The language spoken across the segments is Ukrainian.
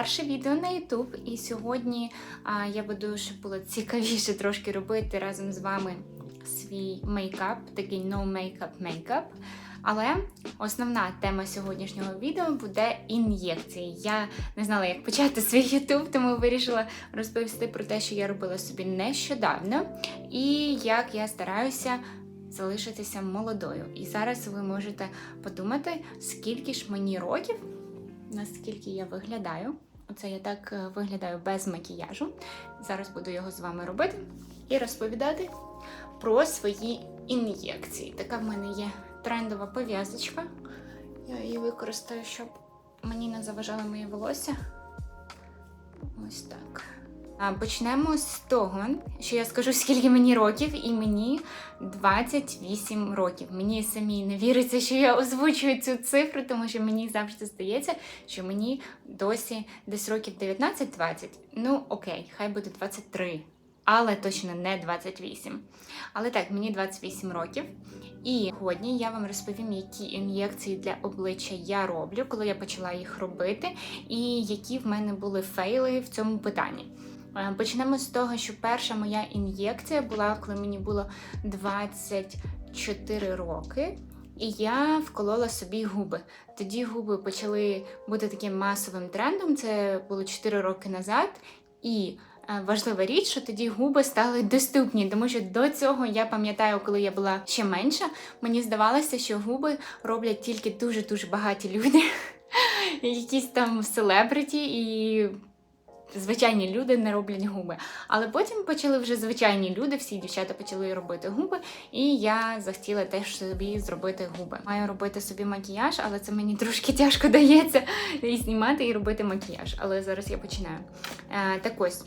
перше відео на YouTube, і сьогодні а, я буду, щоб було цікавіше трошки робити разом з вами свій мейкап, такий no makeup мейкап. Але основна тема сьогоднішнього відео буде ін'єкції. Я не знала, як почати свій YouTube, тому вирішила розповісти про те, що я робила собі нещодавно, і як я стараюся залишитися молодою. І зараз ви можете подумати, скільки ж мені років, наскільки я виглядаю. Оце я так е, виглядаю без макіяжу. Зараз буду його з вами робити і розповідати про свої ін'єкції. Така в мене є трендова пов'язочка. Я її використаю, щоб мені не заважало моє волосся. Ось так. Почнемо з того, що я скажу, скільки мені років, і мені 28 років. Мені самі не віриться, що я озвучую цю цифру, тому що мені завжди здається, що мені досі десь років 19-20. Ну, окей, хай буде 23, але точно не 28. Але так, мені 28 років. І сьогодні я вам розповім, які ін'єкції для обличчя я роблю, коли я почала їх робити, і які в мене були фейли в цьому питанні. Е, Почнемо з того, що перша моя ін'єкція була, коли мені було 24 роки. І я вколола собі губи. Тоді губи почали бути таким масовим трендом. Це було 4 роки назад. І е, важлива річ, що тоді губи стали доступні, тому що до цього я пам'ятаю, коли я була ще менша, мені здавалося, що губи роблять тільки дуже дуже багаті люди, якісь там селебриті і звичайні люди не роблять губи. Але потім почали вже звичайні люди, всі дівчата почали робити губи, і я захотіла теж собі зробити губи. Маю робити собі макіяж, але це мені трошки тяжко дається і знімати і робити макіяж. Але зараз я починаю. Е, так ось.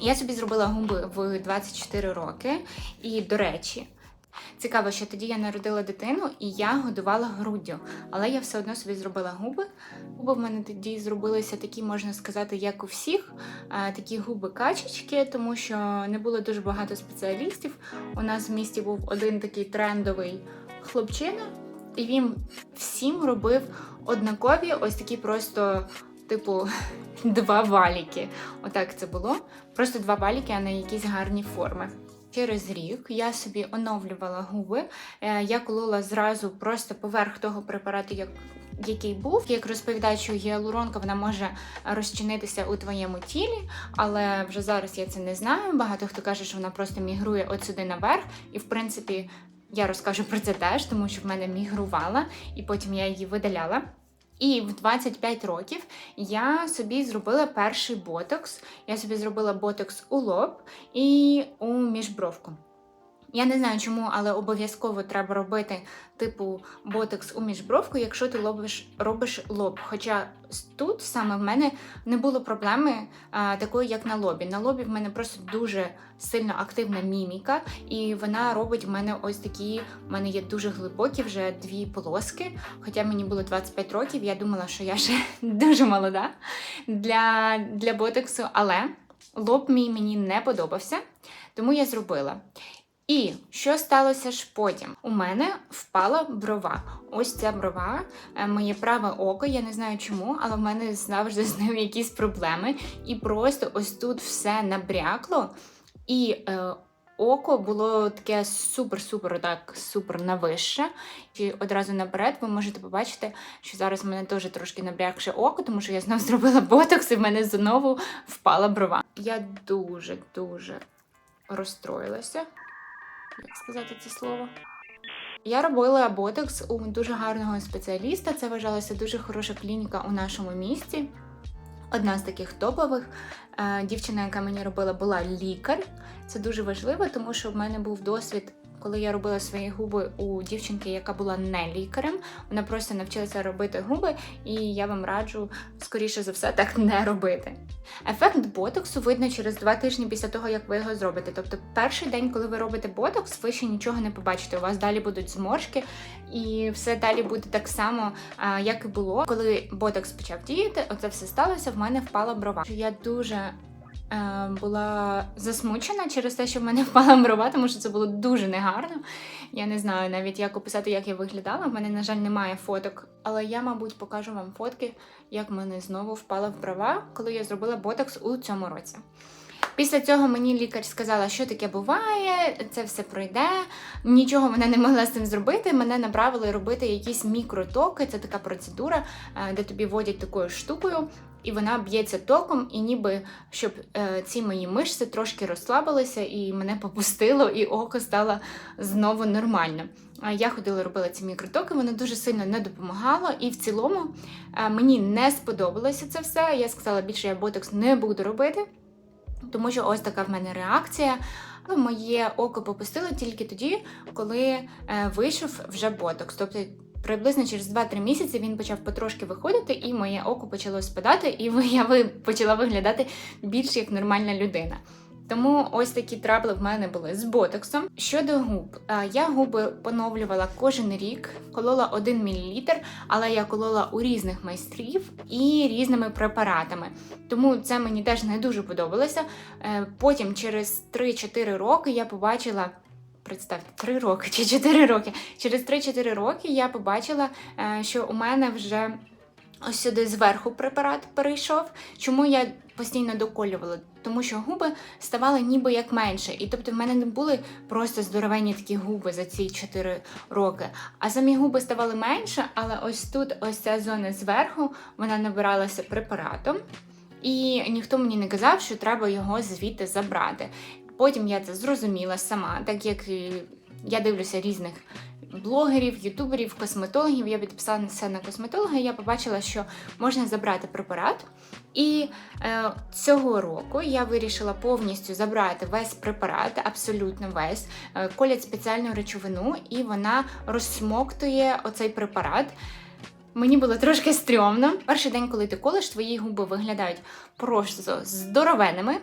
Я собі зробила губи в 24 роки, і до речі, цікаво, що тоді я народила дитину і я годувала груддю, але я все одно собі зробила губи. Губи в мене тоді зробилися такі, можна сказати, як у всіх, такі губи качечки, тому що не було дуже багато спеціалістів. У нас в місті був один такий трендовий хлопчина, і він всім робив однакові, ось такі просто, типу, два валіки. Отак це було. Просто два валіки, а не якісь гарні форми. Через рік я собі оновлювала губи. Е, Я колола зразу просто поверх того препарату, як, який був. Як розповідають, що гіалуронка вона може розчинитися у твоєму тілі, але вже зараз я це не знаю. Багато хто каже, що вона просто мігрує от сюди наверх, і в принципі. Я розкажу про це теж, тому що в мене мігрувала, і потім я її видаляла. І в 25 років я собі зробила перший ботокс. Я собі зробила ботокс у лоб і у міжбровку. Я не знаю чому, але обов'язково треба робити типу ботокс у міжбровку, якщо ти робиш, робиш лоб. Хоча тут саме в мене не було проблеми а, такої, як на лобі. На лобі в мене просто дуже сильно активна міміка, і вона робить в мене ось такі. В мене є дуже глибокі вже дві полоски. Хоча мені було 25 років, я думала, що я ще дуже молода для, для ботоксу, але лоб мій мені не подобався, тому я зробила. І що сталося ж потім? У мене впала брова. Ось ця брова, е, моє праве око. Я не знаю чому, але в мене завжди з ним якісь проблеми. І просто ось тут все набрякло. І е, око було таке супер-супер, так супер навище. І одразу наперед ви можете побачити, що зараз в мене теж трошки набрякше око, тому що я знов зробила ботокс, і в мене знову впала брова. Я дуже дуже розстроїлася як сказати це слово. Я робила ботокс у дуже гарного спеціаліста. Це вважалася дуже хороша клініка у нашому місті. Одна з таких топових. Е, Дівчина, яка мені робила, була лікар. Це дуже важливо, тому що в мене був досвід, коли я робила свої губи у дівчинки, яка була не лікарем. Вона просто навчилася робити губи, і я вам раджу, скоріше за все, так не робити. Ефект ботоксу видно через два тижні після того, як ви його зробите. Тобто, перший день, коли ви робите ботокс, ви ще нічого не побачите. У вас далі будуть зморшки, і все далі буде так само, як і було. Коли ботокс почав діяти, оце все сталося. В мене впала брова. Я дуже була засмучена через те, що в мене впала брова, тому що це було дуже негарно. Я не знаю навіть, як описати, як я виглядала. В мене, на жаль, немає фоток, але я, мабуть, покажу вам фотки, як в мене знову впала в брова, коли я зробила ботокс у цьому році. Після цього мені лікар сказала, що таке буває, це все пройде. Нічого вона не могла з цим зробити. Мене направили робити якісь мікротоки. Це така процедура, е, де тобі водять такою штукою, і вона б'ється током, і ніби щоб е, ці мої мишці трошки розслабилися, і мене попустило, і око стало знову нормально. Я ходила, робила ці мікротоки, воно дуже сильно не допомагало, і в цілому е, мені не сподобалося це все. Я сказала, більше я ботокс не буду робити. Тому що ось така в мене реакція. Ну, Моє око попустило тільки тоді, коли е, вийшов вже ботокс. Тобто приблизно через 2-3 місяці він почав потрошки виходити, і моє око почало спадати, і я почала виглядати більш як нормальна людина. Тому ось такі трабли в мене були з ботоксом. Щодо губ, е, я губи поновлювала кожен рік, колола 1 мл, але я колола у різних майстрів і різними препаратами. Тому це мені теж не дуже подобалося. Е, Потім, через 3-4 роки, я побачила. Представте, 3 роки чи 4 роки. Через 3-4 роки я побачила, е, що у мене вже ось сюди зверху препарат перейшов. Чому я постійно доколювала? Тому що губи ставали ніби як менше. І тобто в мене не були просто здоровенні такі губи за ці 4 роки. А самі губи ставали менше, але ось тут, ось ця зона зверху, вона набиралася препаратом. І ніхто мені не казав, що треба його звідти забрати. Потім я це зрозуміла сама, так як я дивлюся різних блогерів, ютуберів, косметологів. Я підписалася на косметолога, і я побачила, що можна забрати препарат. І е, цього року я вирішила повністю забрати весь препарат, абсолютно весь, е, колять спеціальну речовину, і вона розсмоктує оцей препарат. Мені було трошки стрьомно. Перший день, коли ти колиш, твої губи виглядають просто здоровенними,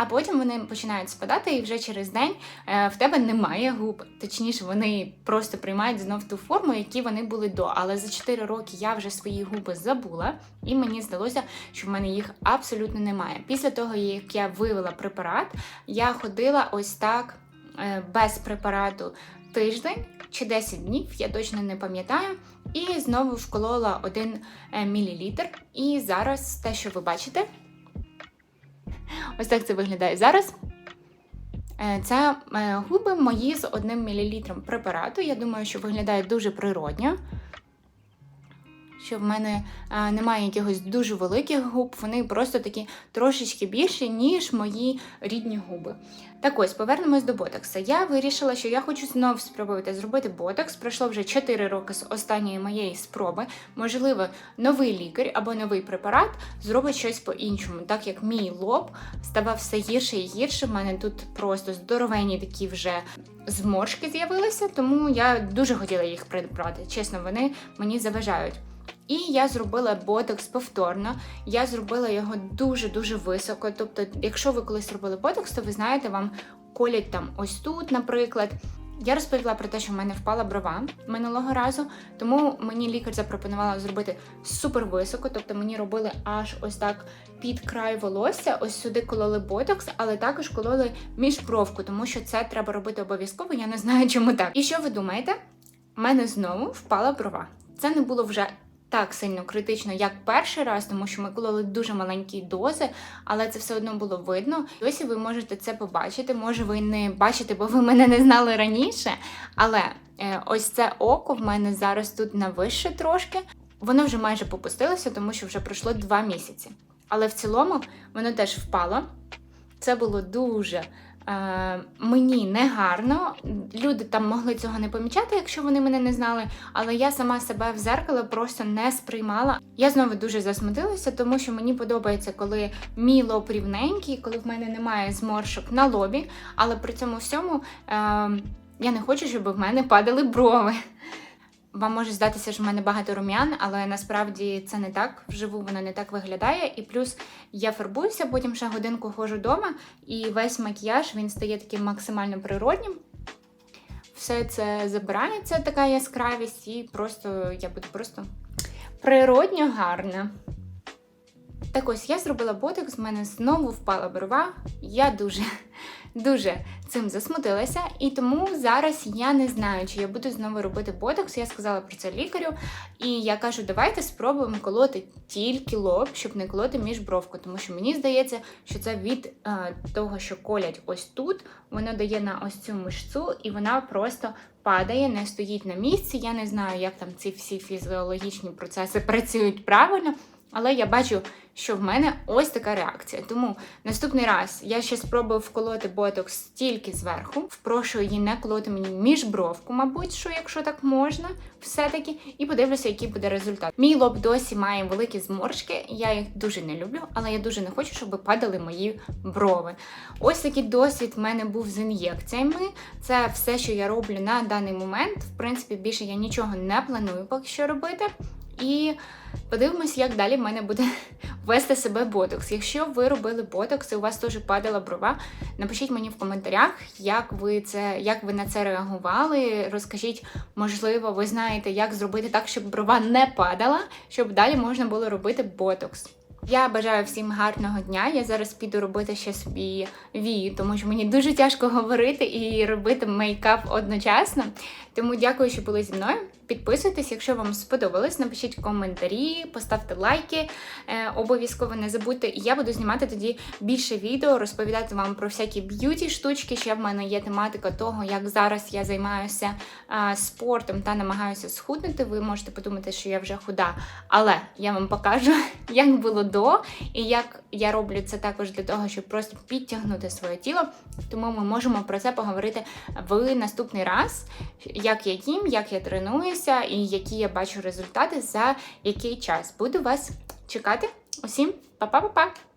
а потім вони починають спадати, і вже через день е, в тебе немає губ. Точніше, вони просто приймають знов ту форму, які вони були до. Але за 4 роки я вже свої губи забула, і мені здалося, що в мене їх абсолютно немає. Після того, як я вивела препарат, я ходила ось так е, без препарату тиждень чи 10 днів, я точно не пам'ятаю. І знову вколола 1 мл. І зараз те, що ви бачите, ось так це виглядає зараз. Це е, губи мої з 1 мл препарату. Я думаю, що виглядає дуже природньо. Що в мене е, немає якихось дуже великих губ, вони просто такі трошечки більші, ніж мої рідні губи. Так ось, повернемось до ботокса. Я вирішила, що я хочу знов спробувати зробити ботокс. Пройшло вже 4 роки з останньої моєї спроби. Можливо, новий лікар або новий препарат зробить щось по-іншому, так як мій лоб ставав все гірше і гірше. У мене тут просто здоровенні такі вже зморшки з'явилися, тому я дуже хотіла їх прибрати. Чесно, вони мені заважають. І я зробила ботокс повторно. Я зробила його дуже-дуже високо. Тобто, якщо ви колись робили ботокс, то ви знаєте, вам колять там ось тут, наприклад. Я розповіла про те, що в мене впала брова минулого разу, тому мені лікар запропонувала зробити супер високо, тобто мені робили аж ось так під край волосся, ось сюди кололи ботокс, але також кололи міжбровку, тому що це треба робити обов'язково. Я не знаю, чому так. І що ви думаєте? У мене знову впала брова. Це не було вже так сильно критично, як перший раз, тому що ми кололи дуже маленькі дози, але це все одно було видно. І ось ви можете це побачити. Може, ви не бачите, бо ви мене не знали раніше. Але е, ось це око в мене зараз тут навище трошки. Воно вже майже попустилося, тому що вже пройшло два місяці. Але в цілому воно теж впало. Це було дуже е, мені негарно. Люди там могли цього не помічати, якщо вони мене не знали. Але я сама себе в зеркало просто не сприймала. Я знову дуже засмутилася, тому що мені подобається, коли мій лоб рівненький, коли в мене немає зморшок на лобі, але при цьому всьому е, я не хочу, щоб в мене падали брови. Вам може здатися, що в мене багато рум'ян, але насправді це не так. Вживу воно не так виглядає. І плюс я фарбуюся, потім ще годинку ходжу вдома, і весь макіяж він стає таким максимально природнім. Все це забирається, така яскравість, і просто я буду просто природньо гарна. Так ось я зробила ботекс, в мене знову впала брова. Я дуже, дуже цим засмутилася, і тому зараз я не знаю, чи я буду знову робити ботекс. Я сказала про це лікарю, і я кажу, давайте спробуємо колоти тільки лоб, щоб не колоти міжбровку, тому що мені здається, що це від е, того, що колять ось тут, воно дає на ось цю мишцю, і вона просто падає, не стоїть на місці. Я не знаю, як там ці всі фізіологічні процеси працюють правильно. Але я бачу, що в мене ось така реакція. Тому наступний раз я ще спробую вколоти ботокс тільки зверху. Впрошую її не колоти мені міжбровку, мабуть, що якщо так можна, все-таки, і подивлюся, який буде результат. Мій лоб досі має великі зморшки, я їх дуже не люблю, але я дуже не хочу, щоб падали мої брови. Ось такий досвід в мене був з ін'єкціями. Це все, що я роблю на даний момент. В принципі, більше я нічого не планую поки що робити. І подивимось, як далі в мене буде вести себе ботокс. Якщо ви робили ботокс і у вас теж падала брова, напишіть мені в коментарях, як ви це, як ви на це реагували. Розкажіть, можливо, ви знаєте, як зробити так, щоб брова не падала, щоб далі можна було робити ботокс. Я бажаю всім гарного дня. Я зараз піду робити ще собі вії, тому що мені дуже тяжко говорити і робити мейкап одночасно. Тому дякую, що були зі мною. Підписуйтесь, якщо вам сподобалось, напишіть коментарі, поставте лайки. Е, обов'язково не забудьте. І я буду знімати тоді більше відео, розповідати вам про всякі б'юті штучки. Ще в мене є тематика того, як зараз я займаюся е, спортом та намагаюся схуднути. Ви можете подумати, що я вже худа, але я вам покажу, як було до, і як я роблю це також для того, щоб просто підтягнути своє тіло. Тому ми можемо про це поговорити в наступний раз, як я їм, як я тренуюся і які я бачу результати за який час. Буду вас чекати. Усім па-па-па-па!